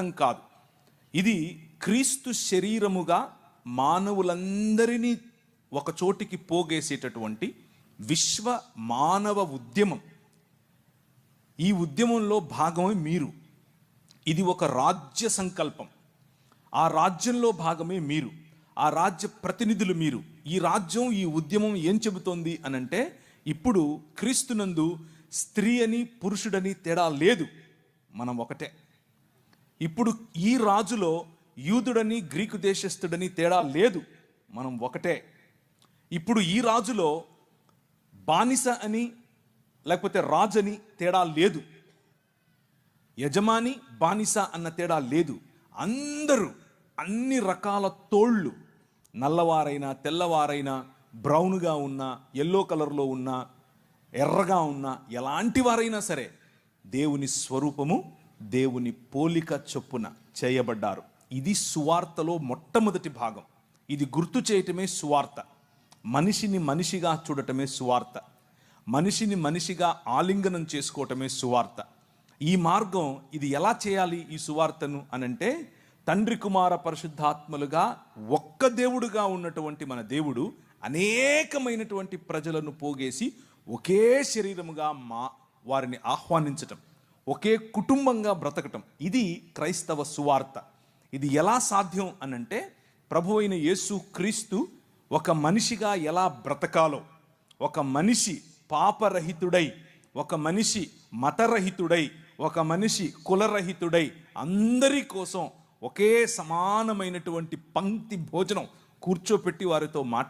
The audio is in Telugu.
మొత్తం కాదు. ఇది క్రీస్తు శరీరముగా మానవులందరినీ ఒక చోటికి పోగేసేటటువంటి విశ్వ మానవ ఉద్యమం. ఈ ఉద్యమంలో భాగమే మీరు. ఇది ఒక రాజ్య సంకల్పం. ఆ రాజ్యంలో భాగమే మీరు. ఆ రాజ్య ప్రతినిధులు మీరు. ఈ రాజ్యం ఈ ఉద్యమం ఏం చెబుతోంది అనంటే ఇప్పుడు క్రీస్తునందు స్త్రీ అని పురుషుడని తేడా లేదు. మనం ఒకటే. ఇప్పుడు ఈ రాజులో యూదుడని గ్రీకు దేశస్థుడని తేడా లేదు. మనం ఒకటే. ఇప్పుడు ఈ రాజులో బానిస అని లేకపోతే రాజని తేడా లేదు. యజమాని బానిస అన్న తేడా లేదు. అందరూ అన్ని రకాల తోళ్ళు నల్లవారైనా తెల్లవారైనా బ్రౌన్గా ఉన్నా ఎల్లో కలర్లో ఉన్నా ఎర్రగా ఉన్నా ఎలాంటి వారైనా సరే దేవుని స్వరూపము దేవుని పోలిక చొప్పున చేయబడ్డారు. ఇది సువార్తలో మొట్టమొదటి భాగం. ఇది గుర్తు చేయటమే సువార్త. మనిషిని మనిషిగా చూడటమే సువార్త. మనిషిని మనిషిగా ఆలింగనం చేసుకోవటమే సువార్త. ఈ మార్గం ఇది ఎలా చేయాలి ఈ సువార్తను అనంటే తండ్రి కుమార పరిశుద్ధాత్మలుగా ఒక్క దేవుడుగా ఉన్నటువంటి మన దేవుడు అనేకమైనటువంటి ప్రజలను పోగేసి ఒకే శరీరముగా మా వారిని ఆహ్వానించటం. ఒకే కుటుంబంగా బ్రతకటం. ఇది క్రైస్తవ సువార్త. ఇది ఎలా సాధ్యం అనంటే ప్రభు అయిన యేసు క్రీస్తు ఒక మనిషిగా ఎలా బ్రతకాలో ఒక మనిషి పాపరహితుడై ఒక మనిషి మతరహితుడై ఒక మనిషి కులరహితుడై అందరి కోసం ఒకే సమానమైనటువంటి పంక్తి భోజనం కూర్చోపెట్టి వారితో మాట్లాడు